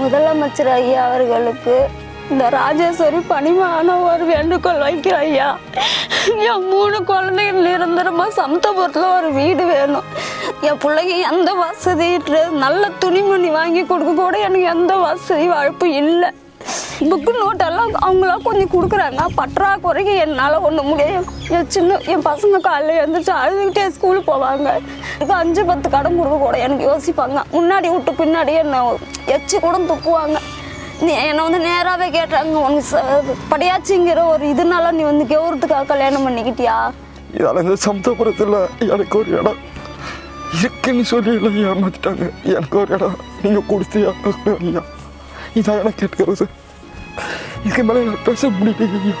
முதலமைச்சர் ஐயா அவர்களுக்கு இந்த ராஜேஸ்வரி பணிமான ஒரு வேண்டுகோள் வைக்கிற ஐயா. என் மூணு குழந்தைகள் நிரந்தரமாக சமத்தபுரத்தில் ஒரு வீடு வேணும். என் பிள்ளைங்க எந்த வசதி நல்ல துணிமணி வாங்கி கொடுக்க கூட எனக்கு எந்த வசதி வாய்ப்பு இல்லை. புக்கு நோட்டெல்லாம் அவங்களாம் கொஞ்சம் கொடுக்குறாங்க. பற்றாக்குறைக்கு என்னால் ஒன்று முடியும் என் சின்ன என் பசங்க காலையில் எழுந்திரிச்சு அழுதுகிட்டே ஸ்கூலுக்கு போவாங்க. இப்போ அஞ்சு பத்து கடன் கொடுக்க கூட எனக்கு யோசிப்பாங்க. முன்னாடி விட்டு பின்னாடி என்ன எச்சு கூட துப்புவாங்க. நீ என்னை வந்து நேராகவே கேட்டாங்க உனக்கு ச- படியாச்சுங்கிற ஒரு இதனால நீ வந்து கௌரவத்துக்காக கல்யாணம் பண்ணிக்கிட்டியா? இதால் இந்த சமத்துவபுரத்தில் எனக்கு ஒரு இடம் இருக்குன்னு சொல்லி எல்லாம் ஏமாத்திட்டாங்க. எனக்கு ஒரு இடம் நீங்கள் கொடுத்தியா? இல்லையா? இதான் எனக்கு கேட்கறது. இதுக்கு மேலே எனக்கு பேச முடியல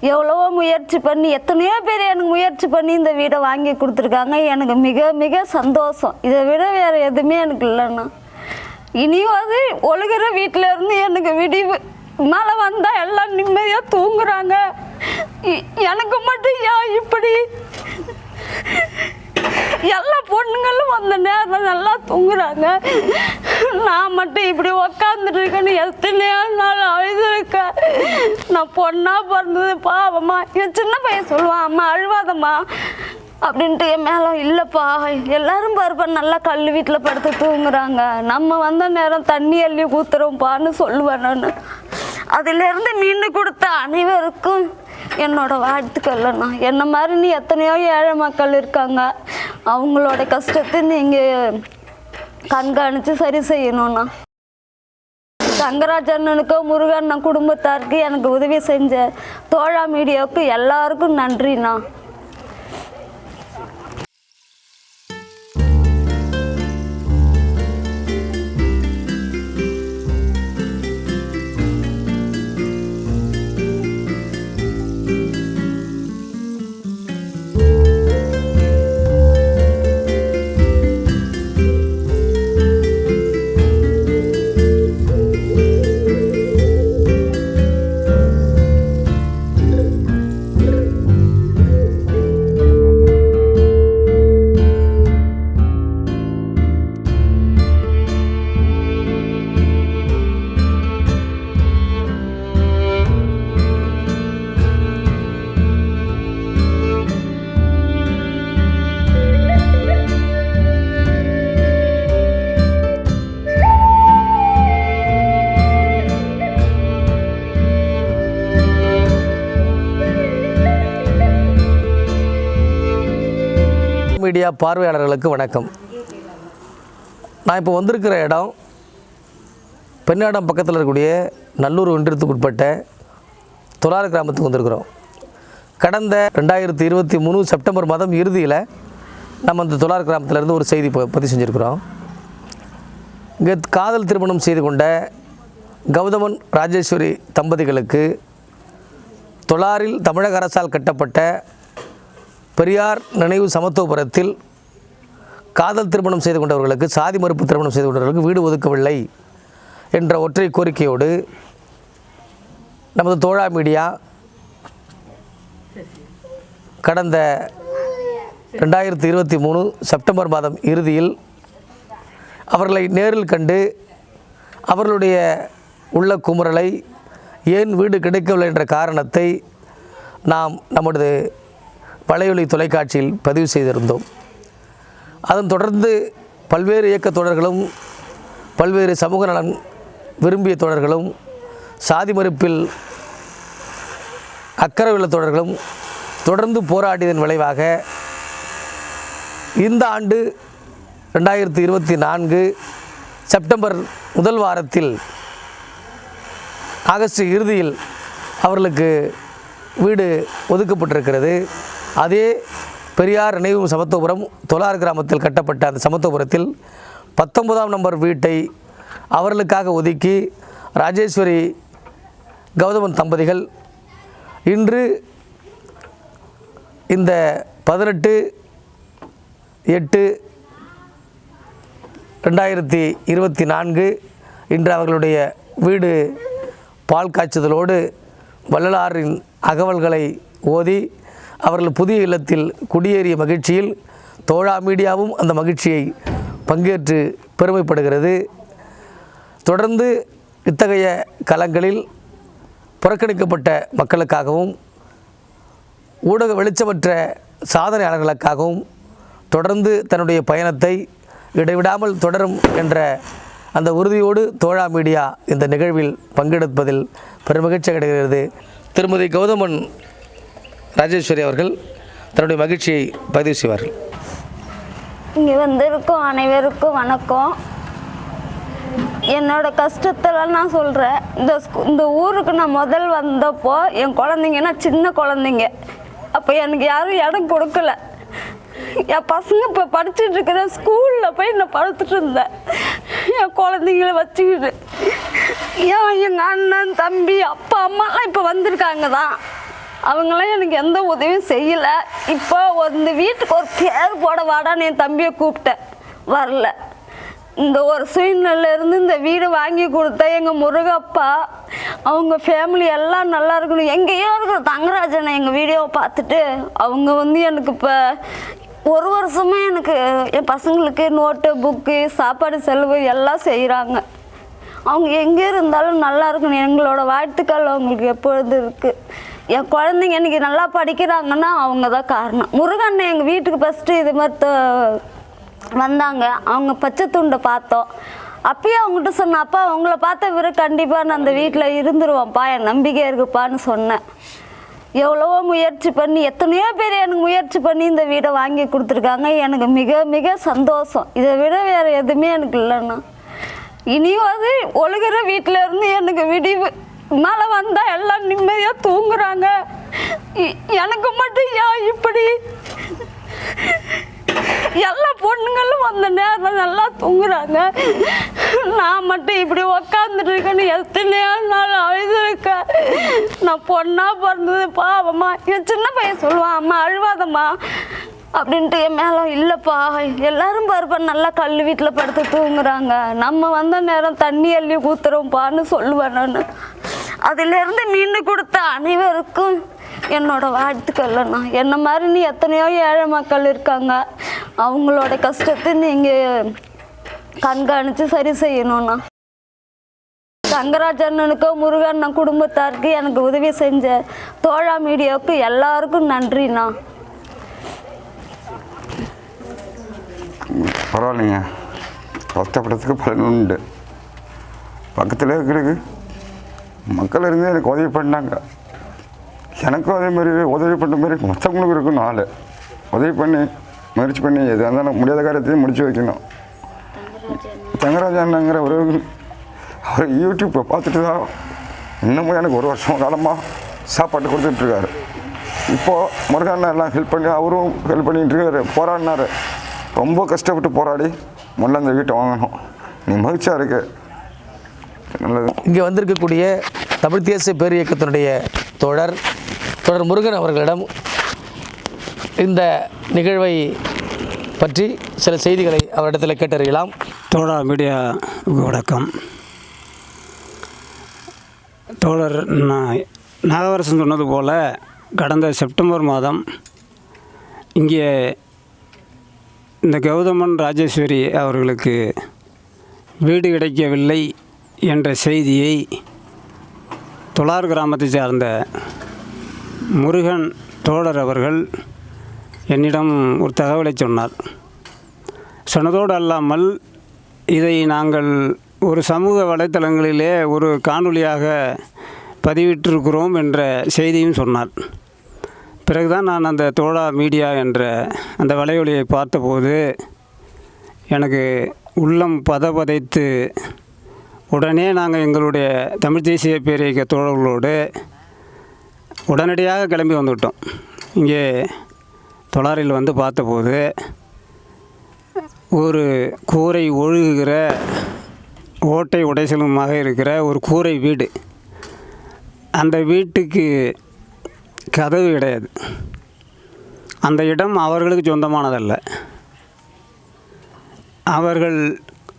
எவ்வளவோ முயற்சி பண்ணி எத்தனையோ பேர் எனக்கு முயற்சி பண்ணி இந்த வீடை வாங்கி கொடுத்துருக்காங்க. எனக்கு மிக மிக சந்தோஷம். இதை விட வேறு எதுவுமே எனக்கு இல்லைண்ணா. இனியாவது ஒழுகிற வீட்டில் இருந்து எனக்கு விடிவு. மழை வந்தால் எல்லாம் நிம்மதியாக தூங்குறாங்க. இ- எனக்கு மட்டும் ஏன் இப்படி? எல்லா பொண்ணுங்களும் அந்த நேரம் நல்லா தூங்குறாங்க. நான் மட்டும் இப்படி உக்காந்துட்டு இருக்கேன்னு எத்தனையோ நாள் அழுதுருக்கேன். நான் பொண்ணா பிறந்தது பாவம்மா என் சின்ன பையன் சொல்லுவான் அம்மா அழுவாதம்மா. அப்படின்ட்டு என் மேலே இல்லைப்பா. எல்லாரும் பாருப்பா நல்லா கல் வீட்டில் படுத்து தூங்குறாங்க. நம்ம வந்த நேரம் தண்ணி அள்ளி ஊத்துறோம்ப்பான்னு சொல்லுவேன் நான். அதிலிருந்து மீண்டு கொடுத்த அனைவருக்கும் என்னோட வாழ்த்துக்கள்ண்ணா என்ன மாதிரி நீ எத்தனையோ ஏழை மக்கள் இருக்காங்க. அவங்களோட கஷ்டத்தை நீங்கள் கண்காணித்து சரி செய்யணும்ண்ணா சங்கராஜண்ணனுக்கும் முருகண்ணன் குடும்பத்தாருக்கு எனக்கு உதவி செஞ்ச தோழா மீடியாவுக்கு எல்லாருக்கும் நன்றிண்ணா. மீடியா பார்வையாளர்களுக்கு வணக்கம். நான் இப்போ வந்திருக்கிற இடம் பெண்ணாடம் பக்கத்தில் இருக்கக்கூடிய நல்லூர் ஒன்றியத்துக்கு உட்பட்ட தொலாறு கிராமத்துக்கு வந்திருக்கிறோம். கடந்த ரெண்டாயிரத்தி இருபத்தி மூணு செப்டம்பர் மாதம் இறுதியில் நம்ம அந்த தொலாறு கிராமத்திலேருந்து ஒரு செய்தி பதிவு செஞ்சுருக்கிறோம். இங்கே காதல் திருமணம் செய்து கொண்ட கௌதமன் ராஜேஸ்வரி தம்பதிகளுக்கு தொலாரில் தமிழக அரசால் கட்டப்பட்ட பெரியார் நினைவு சமத்துவபுரத்தில் காதல் திருமணம் செய்து கொண்டவர்களுக்கு சாதி மறுப்பு திருமணம் செய்து கொண்டவர்களுக்கு வீடு ஒதுக்கவில்லை என்ற ஒற்றை கோரிக்கையோடு நமது தோழா மீடியா கடந்த ரெண்டாயிரத்தி இருபத்தி மூணு செப்டம்பர் மாதம் இறுதியில் அவர்களை நேரில் கண்டு அவர்களுடைய உள்ள குமுறலை ஏன் வீடு கிடைக்கவில்லை என்ற காரணத்தை நாம் நமது பழையொலி தொலைக்காட்சியில் பதிவு செய்திருந்தோம். அதன் தொடர்ந்து பல்வேறு இயக்க தொடர்களும் பல்வேறு சமூக நலன் விரும்பிய தொடர்களும் சாதி மறுப்பில் அக்கறை உள்ள தொடர்களும் தொடர்ந்து போராடியதன் விளைவாக இந்த ஆண்டு ரெண்டாயிரத்தி இருபத்தி நான்கு செப்டம்பர் முதல் வாரத்தில் ஆகஸ்ட் இறுதியில் அவர்களுக்கு வீடு ஒதுக்கப்பட்டிருக்கிறது. அதே பெரியார் நினைவு சமத்துவபுரம் தொலார் கிராமத்தில் கட்டப்பட்ட அந்த சமத்துவபுரத்தில் பத்தொன்பதாம் நம்பர் வீட்டை அவர்களுக்காக ஒதுக்கி ராஜேஸ்வரி கௌதமன் தம்பதிகள் இன்று இந்த பதினெட்டு எட்டு ரெண்டாயிரத்தி இருபத்தி நான்கு இன்று அவர்களுடைய வீடு பால் காய்ச்சுதலோடு வள்ளலாரின் அகவல்களை ஓதி அவர்கள் புதிய இல்லத்தில் குடியேறிய மகிழ்ச்சியில் தோழா மீடியாவும் அந்த மகிழ்ச்சியை பங்கேற்று பெருமைப்படுகிறது. தொடர்ந்து இத்தகைய களங்களில் புறக்கணிக்கப்பட்ட மக்களுக்காகவும் ஊடக வெளிச்சமற்ற சாதனையாளர்களுக்காகவும் தொடர்ந்து தன்னுடைய பயணத்தை இடைவிடாமல் தொடரும் என்ற அந்த உறுதியோடு தோழா மீடியா இந்த நிகழ்வில் பங்கெடுப்பதில் பெருமகிழ்ச்சி கிடைக்கிறது திருமதி கௌதமன் ராஜேஸ்வரி அவர்கள் தன்னுடைய மகிழ்ச்சியை பதிவு செய்வார்கள். இங்கே வந்திருக்கும் அனைவருக்கும் வணக்கம். என்னோட கஷ்டத்தெல்லாம் நான் சொல்கிறேன் இந்த ஸ்கூ இந்த ஊருக்கு நான் முதல் வந்தப்போ என் குழந்தைங்கன்னா சின்ன குழந்தைங்க. அப்போ எனக்கு யாரும் இடம் கொடுக்கல. என் பசங்க இப்போ படிச்சுட்டு இருக்கிற ஸ்கூலில் போய் நான் படுத்துட்டு இருந்தேன். என் குழந்தைங்கள வச்சுக்கிட்டு. ஏன் எங்கள் அண்ணன் தம்பி அப்பா அம்மாலாம் இப்போ வந்திருக்காங்க தான். அவங்களாம் எனக்கு எந்த உதவியும் செய்யலை. இப்போ ஒரு இந்த வீட்டுக்கு ஒரு பேர் போட வாடான்னு என் தம்பியை கூப்பிட்டேன். வரல. இந்த ஒரு சூழ்நிலையிலேருந்து இருந்து இந்த வீடு வாங்கி கொடுத்த எங்கள் முருகப்பா அவங்க ஃபேமிலி எல்லாம் நல்லா இருக்கணும். எங்கேயோ இருக்கிற தங்கராஜனை எங்கள் வீடியோவை பார்த்துட்டு அவங்க வந்து எனக்கு இப்போ ஒரு வருஷமாக எனக்கு என் பசங்களுக்கு நோட்டு புக்கு சாப்பாடு செலவு எல்லாம் செய்கிறாங்க அவங்க எங்கே இருந்தாலும் நல்லா இருக்கணும். எங்களோட வாழ்த்துக்கள் அவங்களுக்கு எப்பொழுது இருக்குது என் குழந்தைங்க இன்னைக்கு நல்லா படிக்கிறாங்கன்னா அவங்க தான் காரணம். முருகன் எங்கள் வீட்டுக்கு ஃபஸ்ட்டு இது மாதிரி த- வந்தாங்க. அவங்க பச்சை துண்டை பார்த்தோம். அப்பயே அவங்ககிட்ட சொன்னேன் அப்பா உங்களை பார்த்த பிறகு கண்டிப்பாக நான் அந்த வீட்டில் இருந்துருவோம்ப்பா என் நம்பிக்கை இருக்குப்பான்னு சொன்னேன். எவ்வளவோ முயற்சி பண்ணி எத்தனையோ பேர் எனக்கு முயற்சி பண்ணி இந்த வீடை வாங்கி கொடுத்துருக்காங்க. எனக்கு மிக மிக சந்தோஷம். இதை விட வேறு எதுவுமே எனக்கு இல்லைண்ணா. அது ஒழுகிற வீட்டில் இருந்து எனக்கு விடிவு. மழை வந்தால் எல்லாம் நிம்மதியாக தூங்குறாங்க. இ- எனக்கு மட்டும் ஏன் இப்படி? எல்லா பொண்ணுங்களும் அந்த நேரம் நல்லா தூங்குறாங்க. நான் மட்டும் இப்படி உக்காந்துட்டு இருக்கேன்னு எத்தனையோ நாள் அழுதுருக்கேன். நான் பொண்ணா பிறந்தது பாவம்மா என் சின்ன பையன் சொல்லுவான் அம்மா அழுவாதம்மா. அப்படின்ட்டு என் மேலே இல்லைப்பா. எல்லாரும் பாருப்பா நல்லா கல் வீட்டில் படுத்து தூங்குறாங்க. நம்ம வந்த நேரம் தண்ணி அள்ளி ஊத்துறோம்ப்பான்னு சொல்லுவேன் நான். அதிலிருந்து மீண்டு கொடுத்த அனைவருக்கும் என்னோட வாழ்த்துக்கள்ண்ணா என்ன மாதிரி நீ எத்தனையோ ஏழை மக்கள் இருக்காங்க. அவங்களோட கஷ்டத்தை நீங்கள் கண்காணித்து சரி செய்யணும்ண்ணா தங்கராஜ் முருகன் முருகண்ணன் குடும்பத்தாருக்கு எனக்கு உதவி செஞ்ச தோழா மீடியாவுக்கு எல்லாருக்கும் நன்றிண்ணா பரவாயில்லைங்க. கஷ்டப்படுறதுக்கு பலன் உண்டு. பக்கத்தில் இருக்கிறது மக்கள் இருந்து எனக்கு உதவி பண்ணாங்க. எனக்கும் அதே மாதிரி உதவி பண்ணுற மாதிரி மற்றவங்களுக்கும் இருக்கும் நாலு உதவி பண்ணி முயற்சி பண்ணி எது இருந்தாலும் முடியாத காரியத்தையும் முடிச்சு வைக்கணும். தங்கராஜ் அண்ணங்கிற ஒரு அவர் யூடியூப்பை பார்த்துட்டு தான் இன்னமும் எனக்கு ஒரு வருஷம் காலமாக சாப்பாட்டு கொடுத்துட்ருக்காரு இப்போது முருகண்ணா எல்லாம் ஹெல்ப் பண்ணி அவரும் ஹெல்ப் பண்ணிகிட்டு இருக்காரு. போராடினார். ரொம்ப கஷ்டப்பட்டு போராடி முதல்ல அந்த வீட்டை வாங்கணும். நீ மகிழ்ச்சியாக இருக்கு. நல்லது. இங்கே வந்திருக்கக்கூடிய தமிழ் தேசிய பேரியக்கத்தினுடைய தோழர் தொடர் முருகன் அவர்களிடம் இந்த நிகழ்வை பற்றி சில செய்திகளை அவரிடத்தில் கேட்டறியலாம். தோழா மீடியா வணக்கம். தோழர் நான் நாகவரசன் சொன்னது போல் கடந்த செப்டம்பர் மாதம் இங்கே இந்த கௌதமன் ராஜேஸ்வரி அவர்களுக்கு வீடு கிடைக்கவில்லை என்ற செய்தியை தொழார் கிராமத்தை சார்ந்த முருகன் தோழர் அவர்கள் என்னிடம் ஒரு தகவலை சொன்னார். சொன்னதோடு அல்லாமல் இதை நாங்கள் ஒரு சமூக வலைத்தளங்களிலே ஒரு காணொளியாக பதிவிட்டிருக்கிறோம் என்ற செய்தியும் சொன்னார். பிறகுதான் நான் அந்த தோழா மீடியா என்ற அந்த வலையொலியை பார்த்தபோது எனக்கு உள்ளம் பதபதைத்து உடனே நாங்கள் எங்களுடைய தமிழ் தேசிய பேரியக்க தோழர்களோடு உடனடியாக கிளம்பி வந்துவிட்டோம். இங்கே தொளாரில் வந்து பார்த்தபோது ஒரு கூரை ஒழுகுகிற ஓட்டை உடைசலுமாக இருக்கிற ஒரு கூரை வீடு. அந்த வீட்டுக்கு கதவு கிடையாது. அந்த இடம் அவர்களுக்கு சொந்தமானதல்ல. அவர்கள்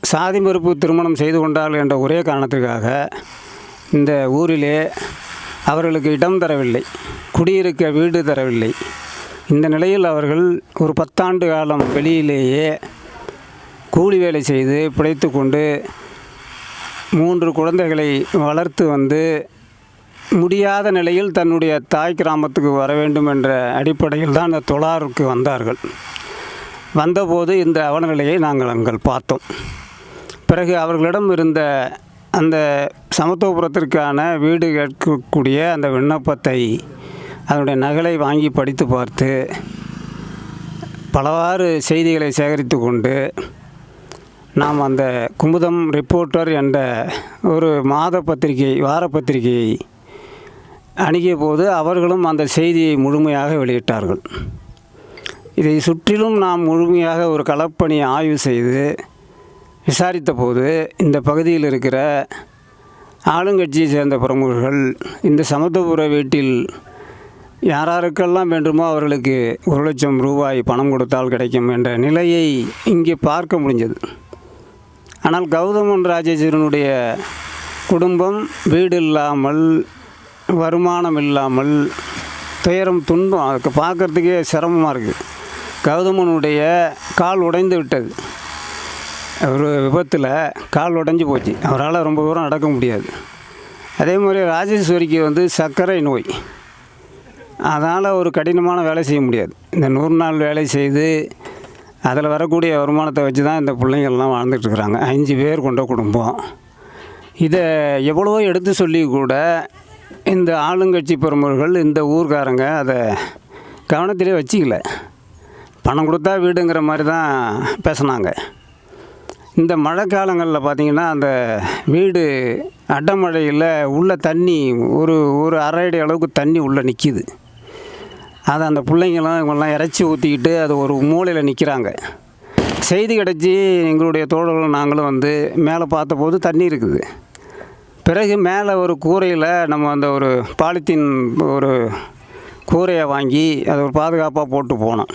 சாதி மறுப்பு திருமணம் செய்து கொண்டார்கள் என்ற ஒரே காரணத்திற்காக இந்த ஊரிலே அவர்களுக்கு இடம் தரவில்லை குடியிருக்க வீடு தரவில்லை. இந்த நிலையில் அவர்கள் ஒரு பத்தாண்டு காலம் வெளியிலேயே கூலி வேலை செய்து பிழைத்து கொண்டு மூன்று குழந்தைகளை வளர்த்து வந்து முடியாத நிலையில் தன்னுடைய தாய் கிராமத்துக்கு வர வேண்டும் என்ற அடிப்படையில் தான் அந்த தொழாருக்கு வந்தார்கள். வந்தபோது இந்த அவலநிலையை நாங்கள் அங்கள் பார்த்தோம். பிறகு அவர்களிடம் இருந்த அந்த சமத்துவபுரத்திற்கான வீடு கேட்கக்கூடிய அந்த விண்ணப்பத்தை அதனுடைய நகலை வாங்கி படித்து பார்த்து பலவாறு செய்திகளை சேகரித்து கொண்டு நாம் அந்த குமுதம் ரிப்போர்ட்டர் என்ற ஒரு மாத பத்திரிகை வார பத்திரிகையை அணுகிய போது அவர்களும் அந்த செய்தியை முழுமையாக வெளியிட்டார்கள். இதை சுற்றிலும் நாம் முழுமையாக ஒரு களப்பணி ஆய்வு செய்து விசாரித்த போது இந்த பகுதியில் இருக்கிற ஆளுங்கட்சியை சேர்ந்த பிரமுகர்கள் இந்த சமத்துவபுர வீட்டில் யாராருக்கெல்லாம் வேண்டுமோ அவர்களுக்கு ஒரு லட்சம் ரூபாய் பணம் கொடுத்தால் கிடைக்கும் என்ற நிலையை இங்கே பார்க்க முடிஞ்சது. ஆனால் கௌதமன் ராஜேஸ்வரனுடைய குடும்பம் வீடு இல்லாமல் வருமானம் இல்லாமல் துயரம் துன்பம் அதுக்கு பார்க்குறதுக்கே சிரமமாக இருக்குது கௌதமனுடைய கால் உடைந்து விட்டது. ஒரு விபத்தில் கால் உடஞ்சி போச்சு. அவரால் ரொம்ப தூரம் நடக்க முடியாது. அதே மாதிரி ராஜேஸ்வரிக்கு வந்து சர்க்கரை நோய். அதனால் ஒரு கடினமான வேலை செய்ய முடியாது. இந்த நூறு நாள் வேலை செய்து அதில் வரக்கூடிய வருமானத்தை வச்சு தான் இந்த பிள்ளைங்கள்லாம் வாழ்ந்துட்டுருக்குறாங்க. அஞ்சு பேர் கொண்ட குடும்பம். இதை எவ்வளவோ எடுத்து சொல்லி கூட இந்த ஆளுங்கட்சி பெருமர்கள் இந்த ஊர்க்காரங்க அதை கவனத்திலே வச்சிக்கல. பணம் கொடுத்தா வீடுங்கிற மாதிரி தான் பேசுனாங்க. இந்த மழை காலங்களில் பார்த்திங்கன்னா அந்த வீடு அடமழையில் உள்ள தண்ணி ஒரு ஒரு அரை அடி அளவுக்கு தண்ணி உள்ளே நிற்கிது அதை அந்த பிள்ளைங்களாம் இவங்கெல்லாம் இறைச்சி ஊற்றிக்கிட்டு அது ஒரு மூலையில் நிற்கிறாங்க செய்தி கிடச்சி எங்களுடைய தோழர்களும் நாங்களும் வந்து மேலே பார்த்தபோது தண்ணி இருக்குது. பிறகு மேலே ஒரு கூரையில் நம்ம அந்த ஒரு பாலித்தீன் ஒரு கூரையை வாங்கி அதை ஒரு பாதுகாப்பாக போட்டு போனோம்.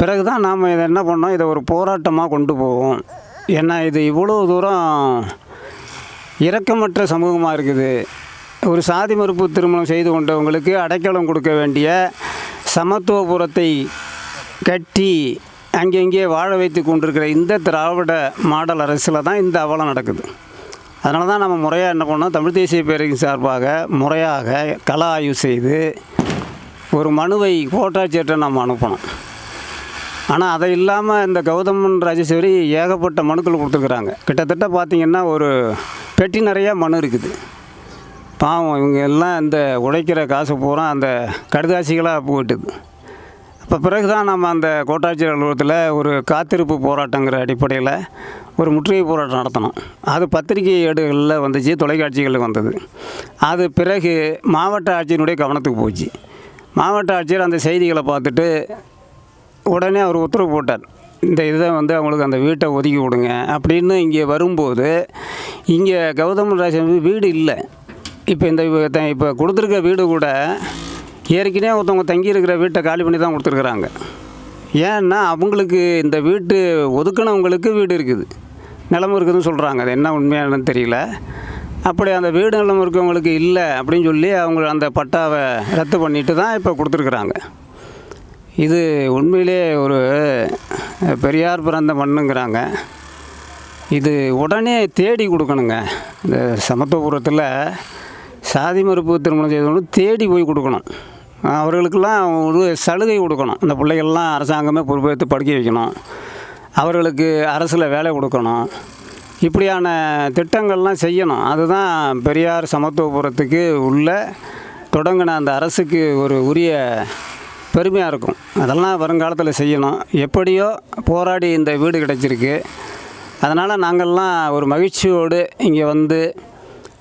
பிறகு தான் நாம் இதை என்ன பண்ணோம்? இதை ஒரு போராட்டமாக கொண்டு போவோம். ஏன்னா இது இவ்வளோ தூரம் இரக்கமற்ற சமூகமாக இருக்குது. ஒரு சாதி மறுப்பு திருமணம் செய்து கொண்டவங்களுக்கு அடைக்கலம் கொடுக்க வேண்டிய சமத்துவபுரத்தை கட்டி அங்கங்கே வாழ வைத்து கொண்டிருக்கிற இந்த திராவிட மாடல் அரசில் தான் இந்த அவலம் நடக்குது. அதனால தான் நம்ம முறையாக என்ன பண்ணோம்? தமிழ் தேசிய பேரவையின் சார்பாக முறையாக கள ஆய்வு செய்து ஒரு மனுவை கோட்டாட்சியர்கிட்ட நம்ம அனுப்பணும். ஆனால் அதை இல்லாமல் இந்த கௌதமன் ராஜேஸ்வரி ஏகப்பட்ட மனுக்கள் கொடுத்துருக்குறாங்க. கிட்டத்தட்ட பார்த்திங்கன்னா ஒரு பெட்டி நிறையா மனு இருக்குது. பாவம் இவங்க எல்லாம் இந்த உழைக்கிற காசு பூரா அந்த கடுதாசிகளாக போயிட்டுது. அப்போ பிறகு தான் நம்ம அந்த கோட்டாட்சியர் அலுவலகத்தில் ஒரு காத்திருப்பு போராட்டங்கிற அடிப்படையில் ஒரு முற்றுகை போராட்டம் நடத்தினோம் அது பத்திரிகை ஏடுகளில் வந்துச்சு தொலைக்காட்சிகளில் வந்தது. அது பிறகு மாவட்ட ஆட்சியினுடைய கவனத்துக்கு போச்சு. மாவட்ட ஆட்சியர் அந்த செய்திகளை பார்த்துட்டு உடனே அவர் உத்தரவு போட்டார். இந்த இதை வந்து அவங்களுக்கு அந்த வீட்டை ஒதுக்கி விடுங்க அப்படின்னு இங்கே வரும்போது இங்கே கௌதம ராஜன் வீடு இல்லை. இப்போ இந்த இப்போ கொடுத்துருக்க வீடு கூட ஏற்கனவே ஒருத்தவங்க தங்கியிருக்கிற வீட்டை காலி பண்ணி தான் கொடுத்துருக்குறாங்க. ஏன்னா அவங்களுக்கு இந்த வீட்டு ஒதுக்கினவங்களுக்கு வீடு இருக்குது. நிலம இருக்குதுன்னு சொல்கிறாங்க அது என்ன உண்மையானு தெரியல. அப்படி அந்த வீடு நிலம் இருக்கவங்களுக்கு இல்லை அப்படின்னு சொல்லி அவங்க அந்த பட்டாவை ரத்து பண்ணிட்டு தான் இப்போ கொடுத்துருக்குறாங்க. இது உண்மையிலே ஒரு பெரியார் பிறந்த மண்ணுங்கிறாங்க. இது உடனே தேடி கொடுக்கணுங்க. இந்த சமத்துவபுரத்தில் சாதி மறுப்பு திருமணம் செய்தவங்க தேடி போய் கொடுக்கணும். அவர்களுக்கெல்லாம் ஒரு சலுகை கொடுக்கணும். இந்த பிள்ளைகள்லாம் அரசாங்கமே பொறுப்பேற்று படிக்க வைக்கணும். அவர்களுக்கு அரசில் வேலை கொடுக்கணும். இப்படியான திட்டங்கள்லாம் செய்யணும். அதுதான் பெரியார் சமத்துவபுரத்துக்கு உள்ள தொடங்கின அந்த அரசுக்கு ஒரு உரிய பெருமையாக இருக்கும். அதெல்லாம் வருங்காலத்தில் செய்யணும். எப்படியோ போராடி இந்த வீடு கிடச்சிருக்கு. அதனால் நாங்கள்லாம் ஒரு மகிழ்ச்சியோடு இங்கே வந்து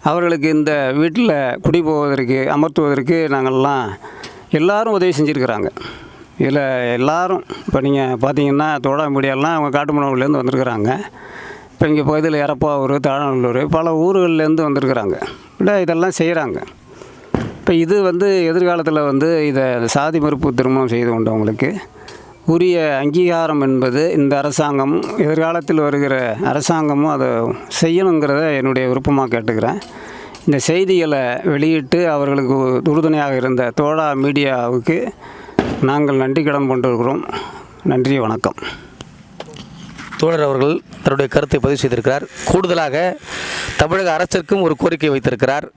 அவர்களுக்கு இந்த வீட்டில் குடி போவதற்கு அமர்த்துவதற்கு நாங்கள்லாம் எல்லோரும் உதவி செஞ்சுருக்கிறாங்க. இதில் எல்லோரும் இப்போ நீங்கள் பார்த்தீங்கன்னா தோடா அவங்க காட்டுமணவுலேருந்து வந்திருக்கிறாங்க. இப்போ இங்கே பகுதியில் எரப்பாவூர் தாழநல்லூர் பல ஊர்கள்லேருந்து வந்திருக்கிறாங்க. இல்லை இதெல்லாம் செய்கிறாங்க இப்போ இது வந்து எதிர்காலத்தில் வந்து இதை சாதி மறுப்பு திருமணம் செய்து கொண்டவங்களுக்கு உரிய அங்கீகாரம் என்பது இந்த அரசாங்கம் எதிர்காலத்தில் வருகிற அரசாங்கமும் அதை செய்யணுங்கிறத என்னுடைய விருப்பமாக கேட்டுக்கிறேன். இந்த செய்திகளை வெளியிட்டு அவர்களுக்கு உறுதுணையாக இருந்த தோழா மீடியாவுக்கு நாங்கள் நன்றி கடன் கொண்டிருக்கிறோம். நன்றி வணக்கம். தோழர் அவர்கள் தன்னுடைய கருத்தை பதிவு செய்திருக்கிறார். கூடுதலாக தமிழக அரசிற்கும் ஒரு கோரிக்கை வைத்திருக்கிறார்.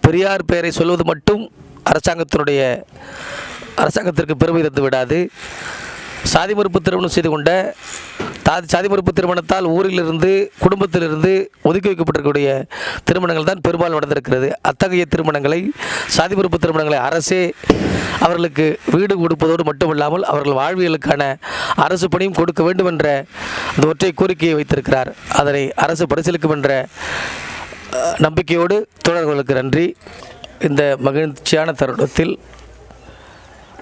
பெரியார் பெயரை சொல்வது மட்டும் அரசாங்கத்தினுடைய அரசாங்கத்திற்கு பெருமை தந்து விடாது. சாதி மறுப்பு திருமணம் செய்து கொண்ட தாதி சாதி மறுப்பு திருமணத்தால் ஊரிலிருந்து குடும்பத்திலிருந்து ஒதுக்கி வைக்கப்பட்டிருக்கக்கூடிய திருமணங்கள் தான் பெரும்பாலும் நடந்திருக்கிறது. அத்தகைய திருமணங்களை சாதி மறுப்பு திருமணங்களை அரசே அவர்களுக்கு வீடு கொடுப்பதோடு மட்டுமல்லாமல் அவர்கள் வாழ்வியலுக்கான அரசு பணியும் கொடுக்க வேண்டும் என்ற அந்த ஒற்றை கோரிக்கையை வைத்திருக்கிறார். அதனை அரசு பரிசீலிக்கும் என்ற நம்பிக்கையோடு தோழர்களுக்கு நன்றி. இந்த மகிழ்ச்சியான தருணத்தில்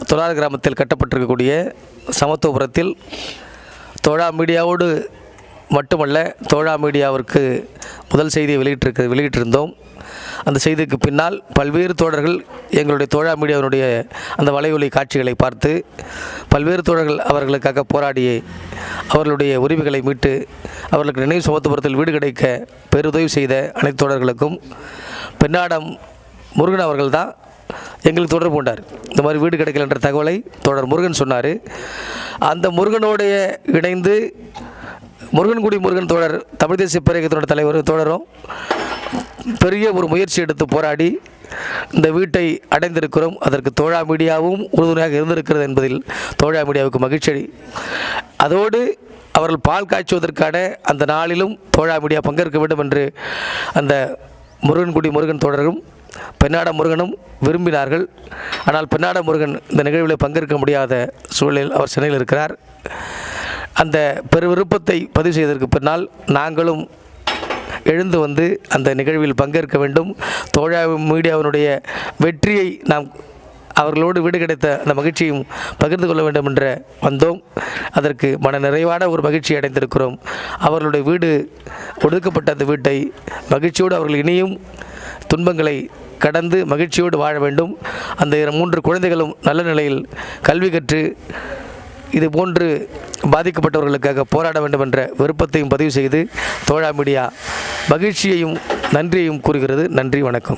தொழார் கிராமத்தில் கட்டப்பட்டிருக்கக்கூடிய சமத்துவபுரத்தில் தோழா மீடியாவோடு மட்டுமல்ல தோழா மீடியாவிற்கு முதல் செய்தியை வெளியிட்டிருக்க வெளியிட்டிருந்தோம். அந்த செய்திக்கு பின்னால் பல்வேறு தோழர்கள் எங்களுடைய தோழா மீடியாவினுடைய அந்த வலையொலி காட்சிகளை பார்த்து பல்வேறு தோழர்கள் அவர்களுக்காக போராடி அவர்களுடைய உரிமைகளை மீட்டு அவர்களுக்கு நினைவு சமத்துவபுரத்தில் வீடு கிடைக்க பெருதவி செய்த அனைத்து தோழர்களுக்கும் பெண்ணாடம் முருகன் அவர்கள் தான் எங்களுக்கு தொடர்பு கொண்டார் இந்த மாதிரி வீடு கிடைக்கல என்ற தகவலை தொடர் முருகன் சொன்னார். அந்த முருகனோடைய இணைந்து முருகன்குடி முருகன் தோழர் தமிழ் தேசிய பேரியக்கத்தினோட தலைவர் தோழரும் பெரிய ஒரு முயற்சி எடுத்து போராடி இந்த வீட்டை அடைந்திருக்கிறோம். அதற்கு தோழா மீடியாவும் உறுதுணையாக இருந்திருக்கிறது என்பதில் தோழா மீடியாவுக்கு மகிழ்ச்சி. அதோடு அவர்கள் பால் காய்ச்சுவதற்கான அந்த நாளிலும் தோழா மீடியா பங்கேற்க வேண்டும் என்று அந்த முருகன்குடி முருகன் தோழரும் பெண்ணாட முருகனும் விரும்பினார்கள். ஆனால் பெண்ணாட முருகன் இந்த நிகழ்வில் பங்கேற்க முடியாத சூழலில் அவர் சென்னையில் இருக்கிறார். அந்த பெரு விருப்பத்தை பதிவு செய்ததற்கு பின்னால் நாங்களும் எழுந்து வந்து அந்த நிகழ்வில் பங்கேற்க வேண்டும். தோழா மீடியாவினுடைய வெற்றியை நாம் அவர்களோடு வீடு கிடைத்த அந்த மகிழ்ச்சியும் பகிர்ந்து கொள்ள வேண்டும் என்ற வந்தோம். அதற்கு மன நிறைவான ஒரு மகிழ்ச்சி அடைந்திருக்கிறோம். அவர்களுடைய வீடு ஒடுக்கப்பட்ட அந்த வீட்டை மகிழ்ச்சியோடு அவர்கள் இனியும் துன்பங்களை கடந்து மகிழ்ச்சியோடு வாழ வேண்டும். அந்த மூன்று குழந்தைகளும் நல்ல நிலையில் கல்வி கற்று இது போன்று பாதிக்கப்பட்டவர்களுக்காக போராட வேண்டும் என்ற விருப்பத்தையும் பதிவு செய்து தோழா மீடியா மகிழ்ச்சியையும் நன்றியையும் கூறுகிறது. நன்றி வணக்கம்.